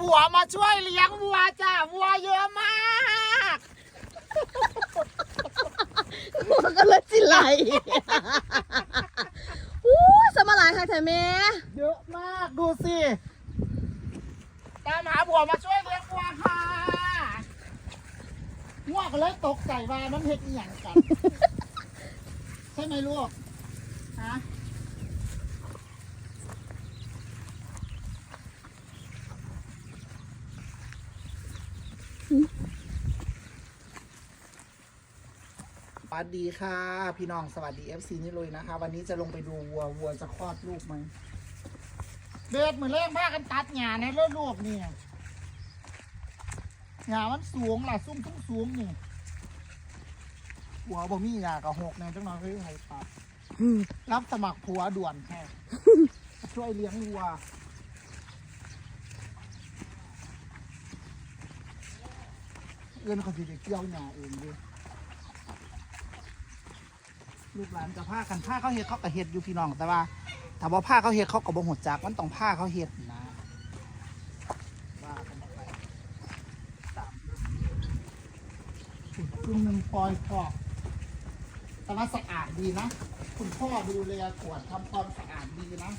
ผัวมาช่วยเลี้ยงวัวจ้าวัวเยอะมากหัวก็เลยจิไหลอู้ยสมาหลายค่ะแท้แม่เยอะมากดูสิตามหาผัวมาช่วยเลี้ยงวัวค่ะงัวก็เลยตกใจว่ามันเห็ดอหย่างกัน ใช่ไหมลูกฮะ สวัสดีค่ะ พี่น้องสวัสดี FC นี่เลยนะคะ วันนี้จะลงไปดูวัววัวจะคลอดลูกไหมเบ็ดมือเล่งพากันตัดหญ้าในรถลูกนี่หญ้ามันสูงล่ะซุ่มทุ่งสูงนี่หัวบ่มีหญ้ากับหกในจังหน่อยเฮ้ยไห้ตัดรับสมัครผัวด่วนแค่ช่วยเลี้ยงวัว อื้อนเขาสิไปเกี่ยวหญ้าเองด้วยลูกหลานกับผ้ากันผ้าเขาเฮ็ดเขาก็เฮ็ดอยู่พี่น้องแต่ว่าถ้าว่าผ้าเขาเฮ็ดเขาก็บ่หดจักมันต้องผ้าเขาเฮ็ดนะว่ากันไปตามครึ่งหนึ่งปล่อยพอกแต่ว่าสะอาดดีนะ คุณพ่อดูแลตรวจทำความสะอาดดีนะ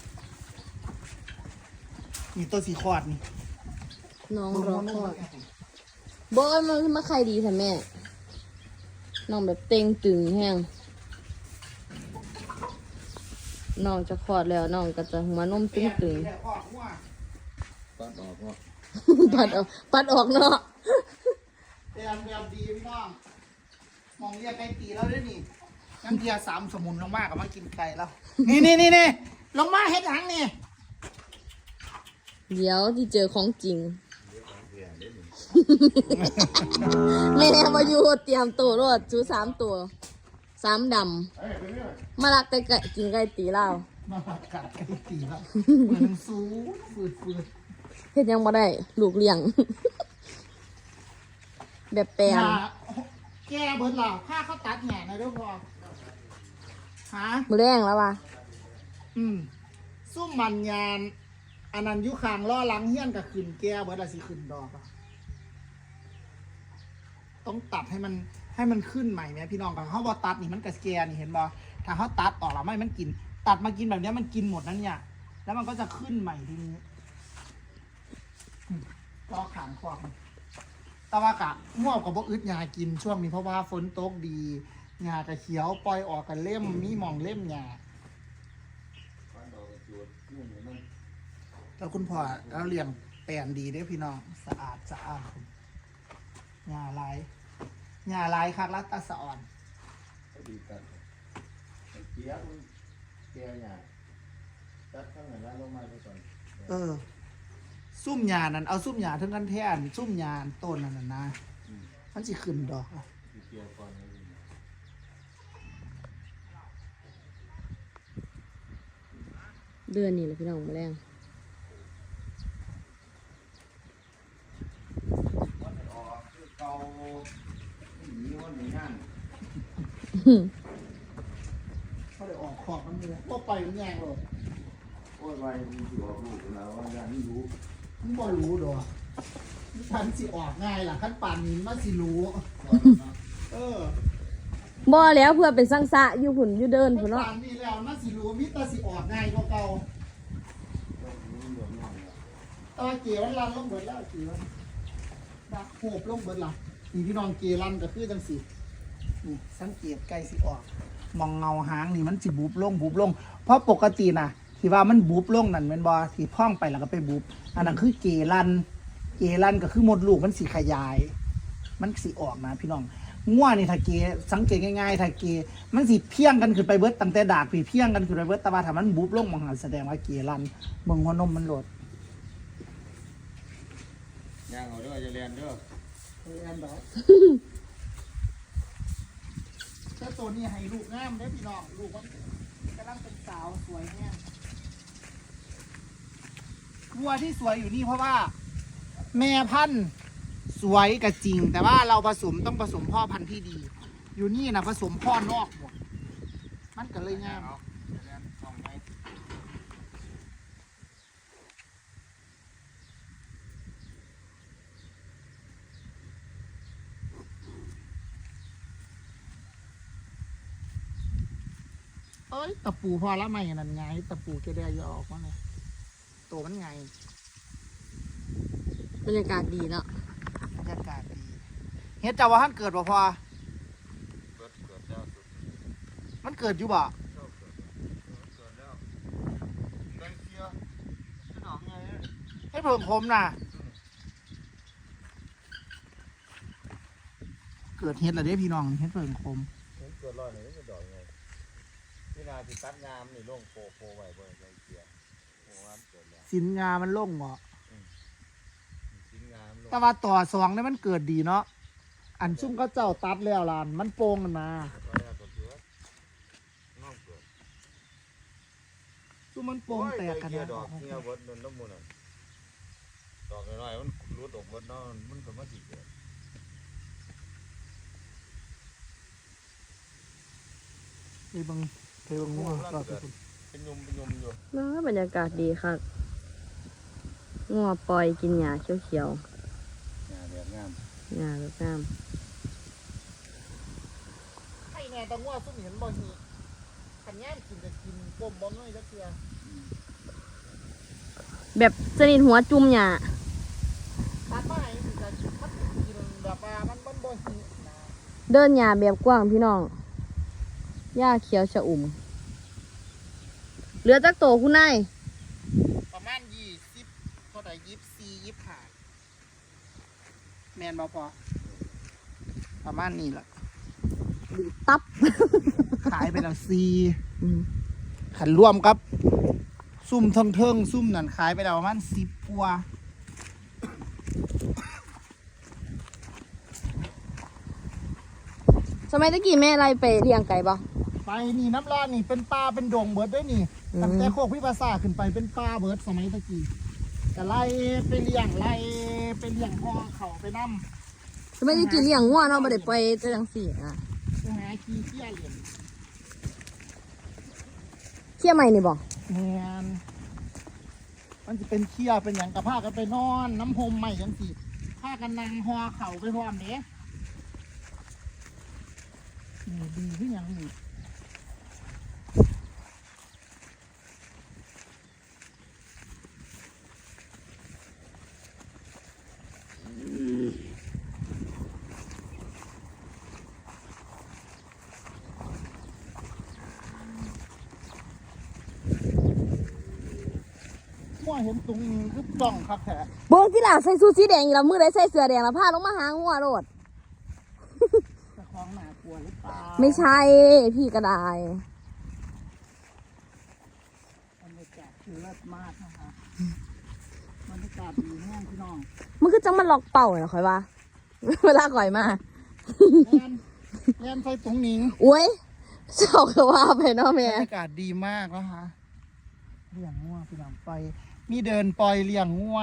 นี่ตัวสีคอดนี่น้องเบิ่งรอมันคลอดเบิ่งบอกว่ามันมาใครดีแท้แม่ น้องแบบเต็งตึงแห้ง น้องจะคลอดแล้วน้องก็จะหัวนมตึงตึงแม่คอกหัวตัดออกว่าๆปัดออกปัดออกเนาะเตรียมแบบดีพี่น้องมองเรียกไก่ตีแล้วด้วยนี่น้ำเกียร์สามสมุนลงมากับมากินไก่แล้ว นี่นี่นี่นี่ลงมาเฮ็ดหยังนี่ เดี๋ยวที่เจอของจริง แม่มาอยู่เตรียมตัวรถชูสามตัวสามดำมาลักแต่ไก่กินไก่ตีเล่าวมาผัดกัดไก่ตีแล้วเหมือนซูฟืดฟืดเฮ็ดยังบ่ได้ ลูกเลี้ยง แบบแปลองย่าแก้เบิดเหล่าผ้าเขาตัดแหน่นะเด้อพอฮะมือแรงแล้วว่ะอืมซุ่มมันยานอันนั้นอยุคางล่อหลังเฮี้ยนกับขึ้นแก้เบิดละสิขึ้นดอกอะ ต้องตัดให้มันให้มันขึ้นใหม่เนี่ยพี่น้องกับเขาบอตัดนี่มันกระแกนี่เห็นบอถ้าเขาตัดออกแล้วไม่มันกิน ตัดมากินแบบนี้มันกินหมดนั่นเนี่ยแล้วมันก็จะขึ้นใหม่ทีนี้อืมก็ขางควางต่ว่ากะง่วงกับบ่อึดยากินช่วงนี้เพราะว่าฝนตกดีหญ้ากระเขียวปล่อยออกกันเล่มมีมองเล่มหญ้าตัดออกกระจุดนี่เห็นมันแล้วคุณพ่อเราเลี้ยงแปลนดีเด้พี่น้องสะอาดสะอาดหญ้าลาย หญ้าลายคักรัตตาสะอ่อนก็ดีตัดมันเกี้ยมันเกี้ยหยาตัดข้างไหนแล้วลงมาไปก่อนเออ ซุ่มหญ้านั่นเอาซุ่มหญ้าทั้งกันแท่นซุ่มหญ้าต้นนั่นน่ะนะมันสิขึ้นดอกอะที่เกี้ยก่อนเลยเดือนนี้แหละพี่น้องมือแรงวันไหนออกคือเก่า หนีวันหนีงานเขาได้ออกขอบมันเลยก็ไปมันแยงเลยโอ้ยไปมีสิออกลูกแล้วว่างานนี่รู้มันบ่รู้ดอกฉันสิออกง่ายล่ะขั้นป่านนี้มันสิรู้ เออบ่แล้วเพื่อเป็นสังสะอยู่หุ่นอยู่เดินขั้พุ่นนเนาะป่านนี้แล้วมันสิรู้มิตรสิออกง่ายกว่าเก่ารู้เหลืองหน่อยแตว่าเกวันรันลงเบิดแล้วเกวันดักโหบลงเบิดล่ะ นี่พี่น้องเกรันก็คือจังสินี่สังเกตไก่สิออก มองเงาหางนี่มันสิบุบลงบุบลง เพราะปกตินะที่ว่ามันบุบลงนั่นเป็นบอที่พ่องไปแล้วก็ไปบุบ อันนั้นคือเกลัน เกลันก็คือมดลูกมันสิขยาย มันสิออกนะพี่น้องง่วนี่ถ้าเกสังเกตง่ายๆถ้าเกมันสิเพียงกันขึ้นไปเบิดตั้งแต่ดากผีเพียงกันขึ้นไปเบิดต่ว่าถ้ามันบุบลงมองหันแสดงว่าเกลันเบิ่งหัวนมมันโหลดย่างเอาเด้อจะเรียนเด้อ เอออันดอกแต่ตัวนี้ให้ลูกงามเด้อพี่น้องลูกมันกำลังเป็นสาวสวยแน่วัวที่สวยอยู่นี่เพราะว่า แม่พันธุ์สวยก็จริง แต่ว่าเราผสมต้องผสมพ่อพันธุ์ที่ดี อยู่นี่นะผสมพ่อนอกหมดมันก็เลยงาม เอาจะเรียนสองไม้ น เอ้ยตะปูพอละไม่นั่นไงตะปูแกได้ยออกมาเลยตัวมันไงบรรยากาศดีเนาะบรรยากาศดีเฮ็ดจ้าว่าท่านเกิดบ่พอเกิดเกิดแล้วมันเกิดอยู่บ่ให้เพิ่งคมน่ะเกิดเฮ็ดอะไรเด้พี่น้องเฮ็ดเพิ่งคมเกิดร้อยหนึ่ดอกไง นาที่ตัดงามนี่ลงโปโปไว้บ่ได้เกียร์โอ้งามเกิดแล้วสินงามันล่งบ่ชิ้นงามลงแต่ว่าต่อสองนี่มันเกิดดีเนาะอันซุ่มก็เจ้าตัดแล้วล่ะมันโป่งกันมาก็แล้วก็เกิดน้องเกิดซุ่มมันโป่งแตกกันเกียนะร์ดอกเกียร์เบิดนั่นน้ำมันน่ะดอกน้อยๆมันรูดออกเบิดเนาะมันก็มาสิเกิดไปเบิ่ง ไปเบิ่งงัวต่อไปคุณเป็นยมเป็นยมอยู่เนาะบรรยากาศดีค่ะงัวปล่อยกินหญ้าเขียวงามแบบงามๆหญ้าแบบงามไอ้แน่ตะงัวซุ่มเห็นบ่หีขันแย่มกินจะกินปมบ่น้อยจักเทื่อแบบสนิทหัวจุ่มหญ้าตัดมาให้สิจะมันกินแบบว่ามันมันบ่หีนะเดินหญ้าแบบกว้างพี่น้อง หญ้าเขียวชะอุ่ม เหลือจักโตคุณนายประมาณยี่สิบเท่าไหร่ยี่สิบสี่ยี่สิบห้าแมนบ่พอประมาณนี้ล่ะตับ ขายไปแล้วซีอืมขันรวมกับ ซุ่มเทิงเทิงๆซุ่มนั่นขายไปแล้วประมาณสิบกว่าสมัยตะกี้แม่อะไรไปเลี้ยงไก่บ่ ไปนี่น้ำลาดนี่เป็นปลาเป็นดงเบิดด้วยนี่อืมตั้งแต่โคกพิภาษาขึ้นไปเป็นปลาเบิดสมัยตะกี้ก็ไล่ไปเลี้ยงไล่ไปเลี้ยงพ่อเขาไปนํสมัยตะกี้เลี้ยงงัวเนาะบ่ได้ไปจังซี่อะไปหาขี้เที่ยเหรียญเที่ยใหม่นี่บ่แมนมันจะเป็นเคี้ยเป็นอย่างกับผ้ากันไปนอน น้ำพรมใหม่จังสิผ้ากันนางหอเข่าไปพร้อมเด้นี่ดีขึ้นอหย่างนี้ เห็นตุงคือจ้องครับแท้เบิ่งที่ล่ะใส่สูทสีแดงอีแล้วมือใดใส่เสื้อแดงแล้วพาลงมาหางัวโลดจะคล้องหนากลัวหรือเปล่าไม่ใช่พี่ก็ได้บรรยากาศคือเลิศมากนะคะบรรยากาศดีแห้งพี่น้องมันคือจังมันล็อกเป่าน่ะข่อยว่า เวลาข่อยมาแลนแลนไฟตุงหนิงโอ้ยเจ้าก็ว่าไปเนาะบรแม่ รยากาศดีมากนะคะเลี้ยงงัวพี่น้องไป มีเดินปล่อยเลี้ยงงัว